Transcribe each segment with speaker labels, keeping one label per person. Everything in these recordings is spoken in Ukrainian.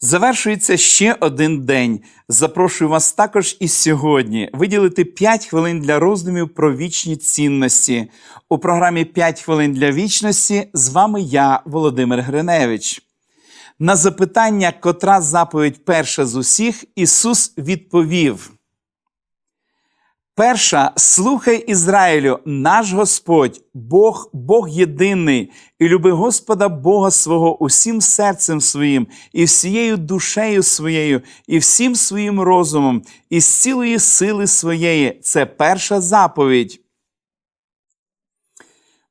Speaker 1: Завершується ще один день. Запрошую вас також і сьогодні виділити 5 хвилин для роздумів про вічні цінності. У програмі «5 хвилин для вічності з вами я, Володимир Гриневич. На запитання, котра заповідь перша з усіх, Ісус відповів. Перша, слухай Ізраїлю, наш Господь, Бог, Бог єдиний, і люби Господа Бога свого усім серцем своїм, і всією душею своєю, і всім своїм розумом, і з цілої сили своєї. Це перша заповідь.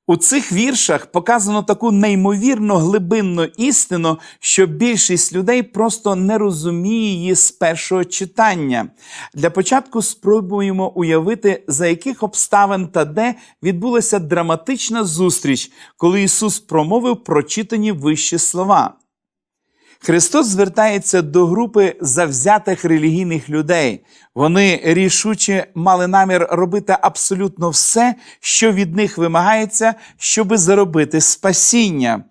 Speaker 1: У цих віршах показано таку неймовірно глибинну істину, що більшість людей просто не розуміє її з першого читання. Для початку спробуємо уявити, за яких обставин та де відбулася драматична зустріч, коли Ісус промовив прочитані вищі слова. Христос звертається до групи завзятих релігійних людей. Вони рішуче мали намір робити абсолютно все, що від них вимагається, щоби заробити спасіння.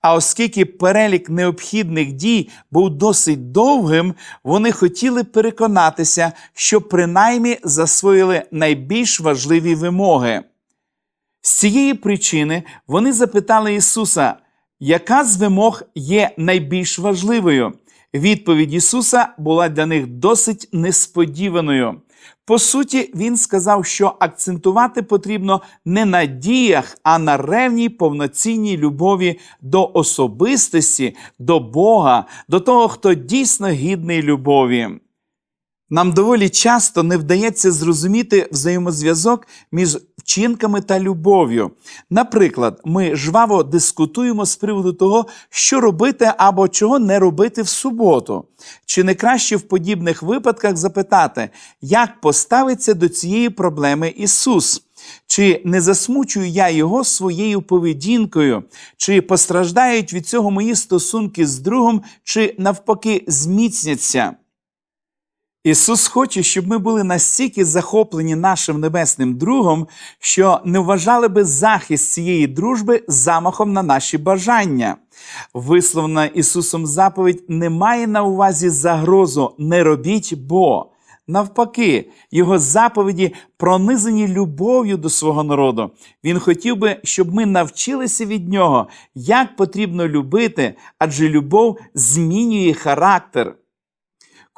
Speaker 1: А оскільки перелік необхідних дій був досить довгим, вони хотіли переконатися, що принаймні засвоїли найбільш важливі вимоги. З цієї причини вони запитали Ісуса, яка з вимог є найбільш важливою? Відповідь Ісуса була для них досить несподіваною. По суті, Він сказав, що акцентувати потрібно не на діях, а на ревній повноцінній любові до особистості, до Бога, до того, хто дійсно гідний любові. Нам доволі часто не вдається зрозуміти взаємозв'язок між вчинками та любов'ю. Наприклад, ми жваво дискутуємо з приводу того, що робити або чого не робити в суботу. Чи не краще в подібних випадках запитати, як поставиться до цієї проблеми Ісус? Чи не засмучую я його своєю поведінкою, чи постраждають від цього мої стосунки з другом, чи навпаки зміцняться? Ісус хоче, щоб ми були настільки захоплені нашим небесним другом, що не вважали би захист цієї дружби замахом на наші бажання. Висловлена Ісусом заповідь не має на увазі загрозу не робіть бо. Навпаки, його заповіді пронизані любов'ю до свого народу. Він хотів би, щоб ми навчилися від нього, як потрібно любити, адже любов змінює характер.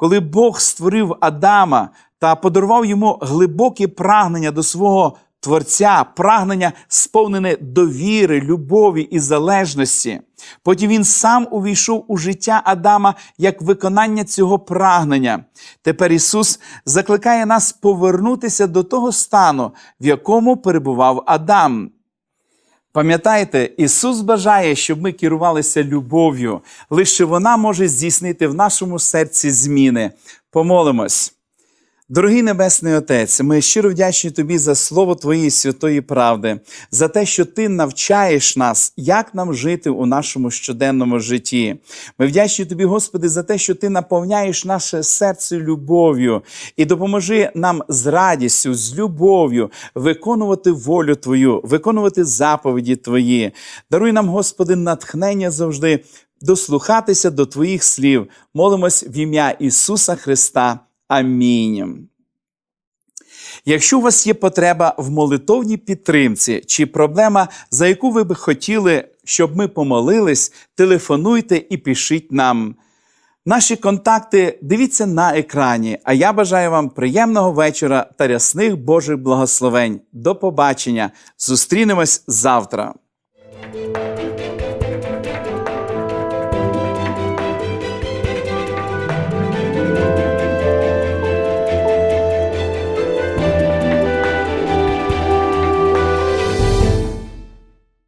Speaker 1: Коли Бог створив Адама та подарував йому глибоке прагнення до свого Творця, прагнення сповнене довіри, любові і залежності. Потім він сам увійшов у життя Адама як виконання цього прагнення. Тепер Ісус закликає нас повернутися до того стану, в якому перебував Адам. Пам'ятайте, Ісус бажає, щоб ми керувалися любов'ю. Лише вона може здійснити в нашому серці зміни. Помолимось. Дорогий Небесний Отець, ми щиро вдячні Тобі за слово Твоєї святої правди, за те, що Ти навчаєш нас, як нам жити у нашому щоденному житті. Ми вдячні Тобі, Господи, за те, що Ти наповняєш наше серце любов'ю і допоможи нам з радістю, з любов'ю виконувати волю Твою, виконувати заповіді Твої. Даруй нам, Господи, натхнення завжди дослухатися до Твоїх слів. Молимось в ім'я Ісуса Христа. Амінь. Якщо у вас є потреба в молитовній підтримці чи проблема, за яку ви би хотіли, щоб ми помолились, телефонуйте і пишіть нам. Наші контакти дивіться на екрані. А я бажаю вам приємного вечора та рясних Божих благословень. До побачення! Зустрінемось завтра!